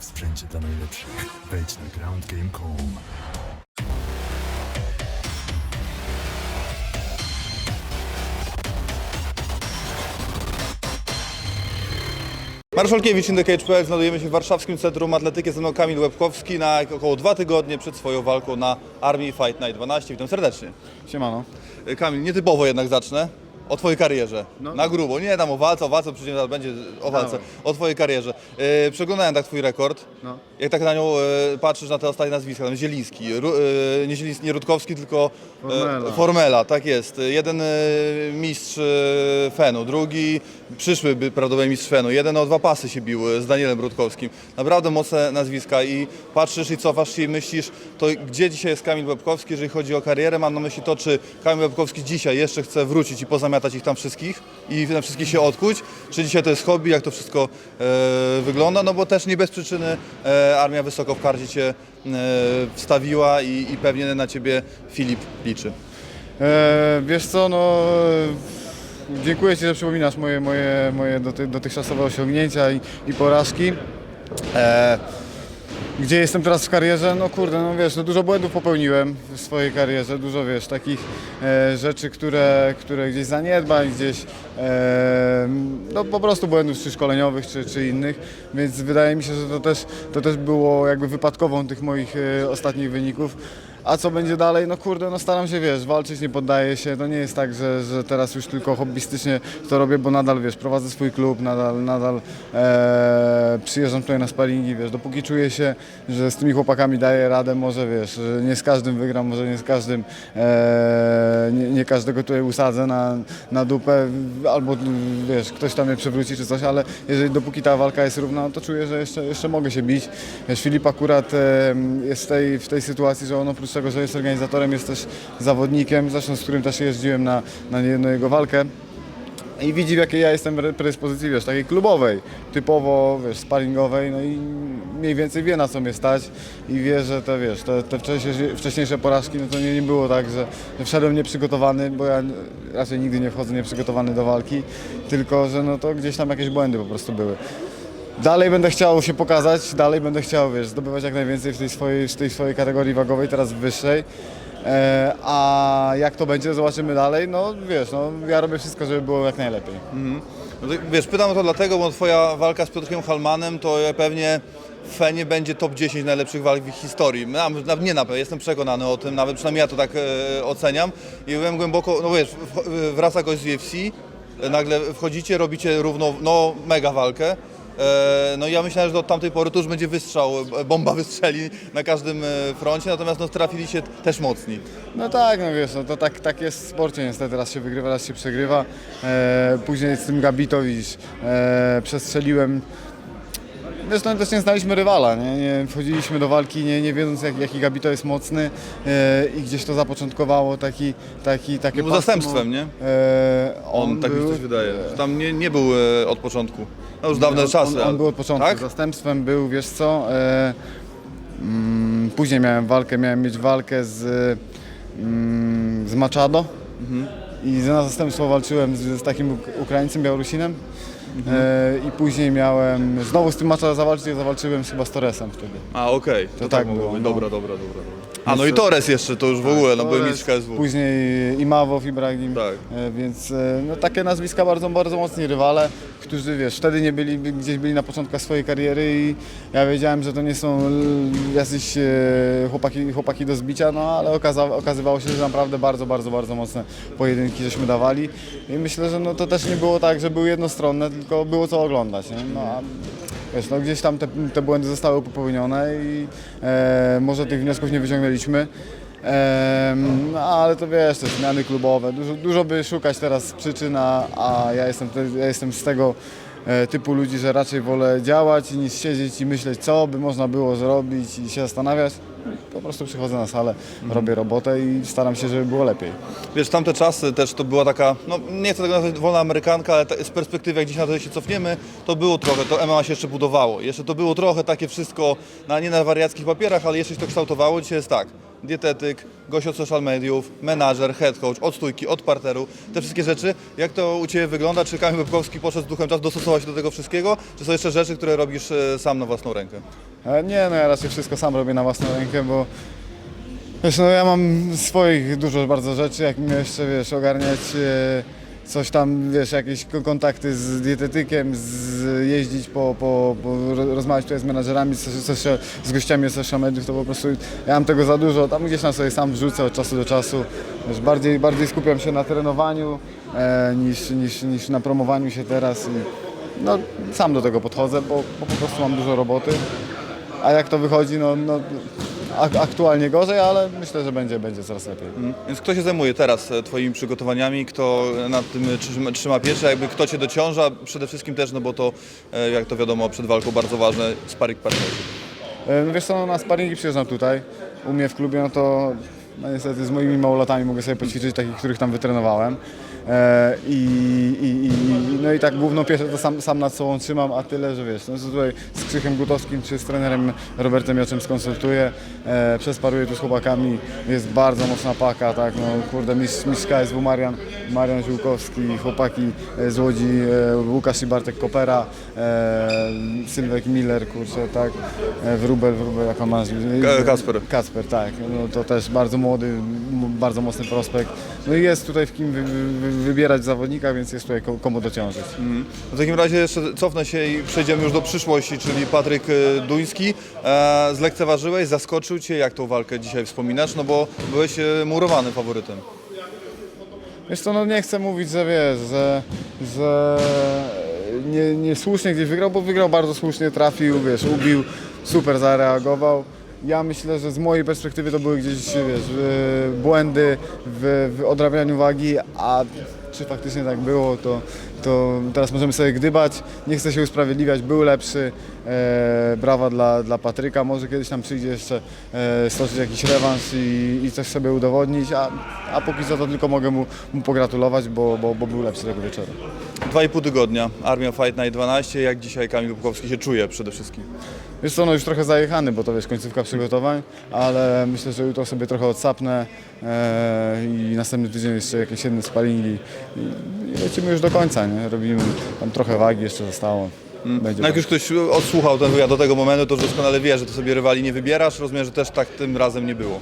w sprzęcie dla najlepszych. Wejdź na groundgame.com. Marszalkiewicz in the Cage.pl znajdujemy się w warszawskim Centrum Atletyki ze mną Kamil Łebkowski na około dwa tygodnie przed swoją walką na Army Fight Night 12. Witam serdecznie. Siemano. Kamil, nietypowo jednak zacznę. O Twojej karierze. Na grubo. Nie tam o walce, o walce przecież zaraz będzie o walce. Dawaj. O Twojej karierze. Yy, przeglądałem tak Twój rekord. No. Jak tak na nią y, patrzysz na te ostatnie nazwiska, tam Zieliński, Ru, y, nie Zieliński, nie Rutkowski, tylko Formela. Formela, tak jest. Jeden y, mistrz Fenu, drugi przyszły by prawdopodobnie mistrz Fenu. Jeden o dwa pasy się bił z Danielem Rutkowskim. Naprawdę mocne nazwiska i patrzysz i cofasz się i myślisz, to gdzie dzisiaj jest Kamil Łebkowski, jeżeli chodzi o karierę. Mam na myśli to, czy Kamil Łebkowski dzisiaj jeszcze chce wrócić i pozamiatać ich tam wszystkich i na wszystkich się odkuć, czy dzisiaj to jest hobby, jak to wszystko e, wygląda, no bo też nie bez przyczyny e, Armia Wysoko w kardzie Cię e, wstawiła i, i pewnie na Ciebie Filip liczy. E, wiesz co, no dziękuję Ci, że przypominasz moje, moje, moje doty, dotychczasowe osiągnięcia i, i porażki. E, gdzie jestem teraz w karierze? No kurde, no wiesz, no dużo błędów popełniłem w swojej karierze, dużo wiesz, takich e, rzeczy, które, które gdzieś zaniedbań, gdzieś e, no po prostu błędów czy szkoleniowych, czy, czy innych, więc wydaje mi się, że to też, to też było jakby wypadkową tych moich e, ostatnich wyników. A co będzie dalej? No kurde, no staram się, wiesz, walczyć, nie poddaję się. To nie jest tak, że, że teraz już tylko hobbystycznie to robię, bo nadal, wiesz, prowadzę swój klub, nadal, nadal e, przyjeżdżam tutaj na sparingi, wiesz, dopóki czuję się, że z tymi chłopakami daję radę, może, wiesz, nie z każdym wygram, może nie z każdym, e, nie, nie każdego tutaj usadzę na, na dupę, albo, wiesz, ktoś tam mnie przewróci czy coś, ale jeżeli dopóki ta walka jest równa, no to czuję, że jeszcze, jeszcze mogę się bić. Wiesz, Filip akurat e, jest w tej, w tej sytuacji, że on oprócz tego, że jest organizatorem, jest też zawodnikiem, zresztą z którym też jeździłem na, na niejedną jego walkę. I widzi w jakiej ja jestem re- predyspozycji, wiesz, takiej klubowej, typowo, wiesz, sparingowej, no i mniej więcej wie na co mnie stać i wie, że te, wiesz, te, te wcześniejsze, wcześniejsze porażki, no to nie, nie było tak, że że wszedłem nieprzygotowany, bo ja raczej nigdy nie wchodzę nieprzygotowany do walki, tylko, że no to gdzieś tam jakieś błędy po prostu były. Dalej będę chciał się pokazać, dalej będę chciał, wiesz, zdobywać jak najwięcej w tej swojej, w tej swojej kategorii wagowej, teraz wyższej. E, a jak to będzie, zobaczymy dalej. No wiesz, no, ja robię wszystko, żeby było jak najlepiej. No to, wiesz, pytam o to dlatego, bo Twoja walka z Piotrkiem Halmanem to pewnie w Fenie będzie top 10 najlepszych walk w ich historii. Na, nie na pewno, jestem przekonany o tym, nawet przynajmniej ja to tak e, oceniam. I byłem głęboko, no wiesz, wraca gość z UFC, e, nagle wchodzicie, robicie równo, no mega walkę. E, No i ja myślałem, że od tamtej pory to już będzie wystrzał, e, bomba wystrzeli na każdym e, froncie, natomiast no, trafili się też mocni. No tak, no wiesz, no to tak, tak jest w sporcie niestety, raz się wygrywa, raz się przegrywa. E, później z tym Gabito, widzisz, e, przestrzeliłem. Wiesz, no też nie znaliśmy rywala, nie? nie wchodziliśmy do walki nie, nie wiedząc jak, jaki Gabito jest mocny e, i gdzieś to zapoczątkowało taki, taki, takie Był pasmo. zastępstwem, nie? E, On, tak mi się był- coś wydaje. że Tam nie, nie był e, od początku. No już dawne on, czasy. On, on był od początku. Tak? Zastępstwem był, wiesz co, e, mm, później miałem walkę, miałem mieć walkę z, mm, z Machado Mhm. i na zastępstwo walczyłem z, z takim Uk- Ukraińcem, Białorusinem. Mhm. E, I później miałem, znowu z tym Machado zawalczyć, ja zawalczyłem chyba z Torresem wtedy. A, okej. To, tak tak mogło było, być. no. Dobra, dobra, dobra. dobra. A, no i Torres jeszcze, to już w ogóle, no były Torres, mistrz KSW. Później Imawow, Ibrahim. Tak. E, Więc e, no, takie nazwiska bardzo, bardzo mocni rywale, którzy wiesz, wtedy nie byli, by- gdzieś byli na początku swojej kariery i ja wiedziałem, że to nie są l- jacyś e, chłopaki, chłopaki do zbicia, no ale okaza, okazywało się, że naprawdę bardzo, bardzo, bardzo mocne pojedynki żeśmy dawali i myślę, że no, to też nie było tak, że były jednostronne, tylko było co oglądać. Nie? No, a Wiesz, no gdzieś tam te, te błędy zostały popełnione i e, może tych wniosków nie wyciągnęliśmy. Em, no, ale to wiesz, te zmiany klubowe, dużo, dużo by szukać teraz przyczyn, a, a ja, jestem te, ja jestem z tego e, typu ludzi, że raczej wolę działać niż siedzieć i myśleć, co by można było zrobić i się zastanawiać. Po prostu przychodzę na salę, robię robotę i staram się, żeby było lepiej. Wiesz, tamte czasy też to była taka, no nie chcę tego nazwać wolna amerykanka, ale z perspektywy jak dziś na to się cofniemy, to było trochę, to MMA się jeszcze budowało. Jeszcze to było trochę takie wszystko, na, nie na wariackich papierach, ale jeszcze się to kształtowało. Dzisiaj jest tak, dietetyk, gość od social mediów, menadżer, head coach, od stójki, od parteru, te wszystkie rzeczy. Jak to u Ciebie wygląda? Czy Kamil Bobkowski poszedł z duchem czasu, dostosował się do tego wszystkiego? Czy są jeszcze rzeczy, które robisz e, sam na własną rękę? E, Nie, no ja raczej wszystko sam robię na własną rękę, bo wiesz, no ja mam swoich dużo bardzo rzeczy, jak mi jeszcze, wiesz, ogarniać e, coś tam, wiesz, jakieś ko- kontakty z dietetykiem, z, jeździć po, po, po ro- rozmawiać tutaj z menadżerami, z, z, z gościami z social mediów, to po prostu ja mam tego za dużo, tam gdzieś tam sobie sam wrzucę od czasu do czasu, wiesz, bardziej, bardziej skupiam się na trenowaniu e, niż, niż, niż na promowaniu się teraz i no, sam do tego podchodzę, bo, bo po prostu mam dużo roboty. A jak to wychodzi, no, no ak- aktualnie gorzej, ale myślę, że będzie, będzie coraz lepiej. Więc kto się zajmuje teraz e, Twoimi przygotowaniami, kto nad tym trzyma, trzyma pieczę, jakby kto Cię dociąża, przede wszystkim też, no bo to, e, jak to wiadomo, przed walką bardzo ważne, sparring partnerzy. E, No wiesz co, no, na sparingi przyjeżdżam tutaj. U mnie w klubie, no to no niestety z moimi małolatami mogę sobie poćwiczyć, takich, których tam wytrenowałem. E, i, i, i, no i tak główną pieczę to sam, sam nad sobą trzymam, a tyle, że wiesz, no, tutaj z Krzychem Gutowskim czy z trenerem Robertem Joczem skonsultuję, e, przesparuję tu z chłopakami, jest bardzo mocna paka, tak, no kurde, mistrz, mistrz KSW Marian, Marian Ziółkowski, chłopaki e, z Łodzi, e, Łukasz i Bartek Kopera, e, Sylwek Miller, kurczę, tak, e, Wróbel, Wróbel, jak on ma? Ka- Kacper. Kacper, tak. No, to też bardzo młody, bardzo mocny prospekt. No i jest tutaj w kim wy, wy, wybierać zawodnika, więc jest tutaj ko- komu dociążyć. W takim razie jeszcze cofnę się i przejdziemy już do przyszłości, czyli Patryk e, Duński. E, zlekceważyłeś, zaskoczył Cię, jak tą walkę dzisiaj wspominasz, no bo byłeś e, murowanym faworytem. Wiesz co, no nie chcę mówić, że wiesz, że, że nie, niesłusznie gdzieś wygrał, bo wygrał bardzo słusznie, trafił, wiesz, ubił, super zareagował. Ja myślę, że z mojej perspektywy to były gdzieś, wiesz, błędy w, w odrabianiu wagi, a czy faktycznie tak było, to, to teraz możemy sobie gdybać. Nie chcę się usprawiedliwiać, był lepszy. E, brawa dla, dla Patryka, może kiedyś tam przyjdzie jeszcze e, stoczyć jakiś rewanż i, i coś sobie udowodnić, a, a póki co to tylko mogę mu, mu pogratulować, bo, bo, bo był lepszy tego wieczoru. Dwa i pół tygodnia, Armia Fight Night 12, jak dzisiaj Kamil Bukowski się czuje przede wszystkim? Wiesz co, no już trochę zajechany, bo to wiesz, końcówka przygotowań, ale myślę, że jutro sobie trochę odsapnę e, i następny tydzień jeszcze jakieś jedne sparingi i, i lecimy już do końca, nie? Robimy tam trochę wagi jeszcze zostało. Będzie No jak już ktoś odsłuchał ten wywiad do tego momentu, to już doskonale wie, że ty sobie rywali nie wybierasz. Rozumiem, że też tak tym razem nie było.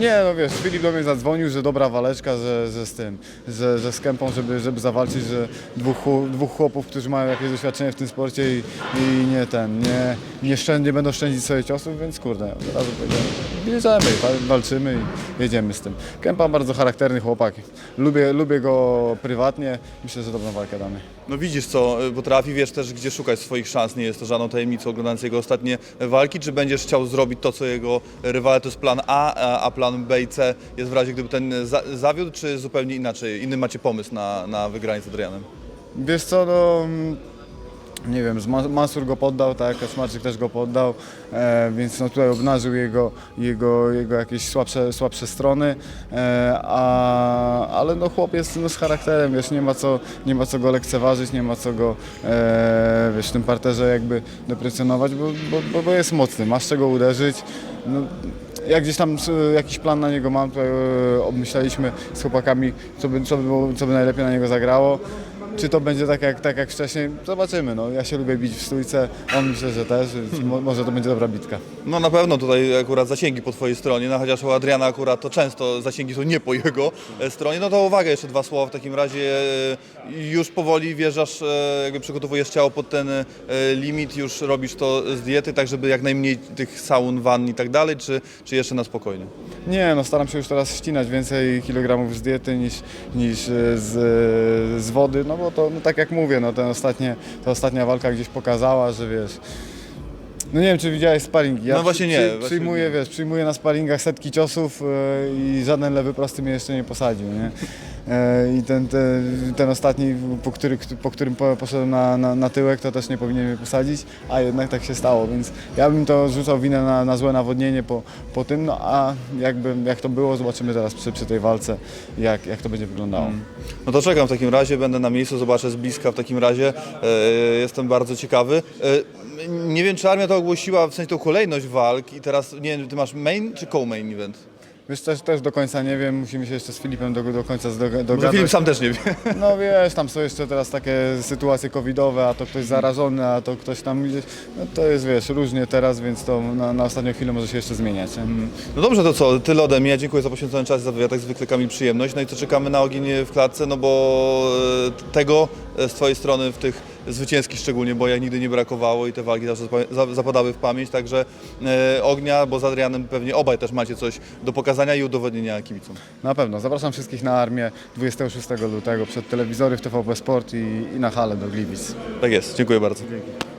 Nie, no wiesz, Filip do mnie zadzwonił, że dobra waleczka, że, że z tym, że, że z Kępą, żeby, żeby zawalczyć, że dwóch, dwóch chłopów, którzy mają jakieś doświadczenie w tym sporcie i, i nie ten, nie, nie, szczę, nie będą szczędzić sobie ciosów, więc kurde, od razu powiedziałem, wal- walczymy i jedziemy z tym. Kępa bardzo charakterny chłopak, lubię, lubię go prywatnie, myślę, że dobrą walkę damy. No widzisz co y, potrafi, wiesz też gdzie szukać swoich szans, nie jest to żadną tajemnicą oglądając jego ostatnie walki, czy będziesz chciał zrobić to co jego rywale, to jest plan A, a- a plan B i C jest w razie gdyby ten za, zawiódł, czy zupełnie inaczej, inny macie pomysł na, na wygranie z Adrianem? Wiesz co, no mm, nie wiem, Mansur go poddał, tak, Kaczmarczyk też go poddał, e, więc no tutaj obnażył jego, jego, jego jakieś słabsze, słabsze strony, e, a, ale no chłop jest no, z charakterem, wiesz, nie ma, co, nie ma co go lekceważyć, nie ma co go e, wiesz, w tym parterze jakby deprecjonować, bo, bo, bo, jest mocny, masz czego uderzyć. No, jak gdzieś tam e, jakiś plan na niego mam, tutaj e, obmyślaliśmy z chłopakami, co by, co by, co by najlepiej na niego zagrało. Czy to będzie tak jak, tak jak wcześniej? Zobaczymy. No. Ja się lubię bić w stójce, on myślę, że też, mo, może to będzie dobra bitka. No na pewno tutaj akurat zasięgi po twojej stronie, no chociaż u Adriana akurat to często zasięgi są nie po jego e, stronie. No to uwaga, jeszcze dwa słowa w takim razie. e, Już powoli wjeżdżasz, e, jakby przygotowujesz ciało pod ten e, limit, już robisz to z diety, tak żeby jak najmniej tych saun, wann i tak dalej, czy, czy jeszcze na spokojnie? Nie, no staram się już teraz ścinać więcej kilogramów z diety niż, niż e, z, z wody, no bo to no, tak jak mówię, no ten ostatnie, ta ostatnia walka gdzieś pokazała, że wiesz, no nie wiem czy widziałeś sparingi, ja No właśnie nie, właśnie przyjmuję, wiesz, przyjmuję na sparingach setki ciosów e, i żaden lewy prosty mnie jeszcze nie posadził, nie? E, I ten, ten, ten ostatni, po, który, po którym po- poszedłem na, na, na tyłek, to też nie powinien mnie posadzić, a jednak tak się stało, więc ja bym to rzucał winę na, na złe nawodnienie po, po tym, no a jakby, jak to było, zobaczymy teraz przy, przy tej walce, jak, jak to będzie wyglądało. No to czekam w takim razie, będę na miejscu, zobaczę z bliska w takim razie. E, jestem bardzo ciekawy. E, nie wiem, czy armia to ogłosiła w sensie tą kolejność walk i teraz, nie wiem, ty masz main czy co-main event? Wiesz, też, też do końca nie wiem, musimy się jeszcze z Filipem do, do końca zdo- Może dogadać. Filip sam też nie wie. No wiesz, tam są jeszcze teraz takie sytuacje covidowe, a to ktoś zarażony, a to ktoś tam gdzieś, no to jest wiesz, różnie teraz, więc to na, na ostatnią chwilę może się jeszcze zmieniać. Nie? No dobrze, to co, tyle ode mnie. Dziękuję za poświęcony czas, za wywiad, jak zwykle Kamil przyjemność. No i co, czekamy na ogień w klatce, no bo e, tego e, z Twojej strony w tych zwycięskich szczególnie, bo jak nigdy nie brakowało i te walki zawsze zapa- za- zapadały w pamięć, także e, ognia, bo z Adrianem pewnie obaj też macie coś do pokazania i udowodnienia kibicom. Na pewno, zapraszam wszystkich na armię 26 lutego przed telewizory w TVP Sport i, i na halę do Gliwic. Tak jest, dziękuję bardzo. Dzięki.